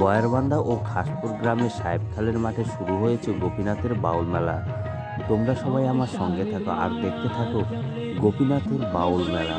বয়ারবান্ধা ও খাসপুর গ্রামের সাহেব খালের মাঠে শুরু হয়েছে গোপীনাথের বাউল মেলা। তোমরা সবাই আমার সঙ্গে থাকো আর দেখতে থাকো গোপীনাথের বাউল মেলা।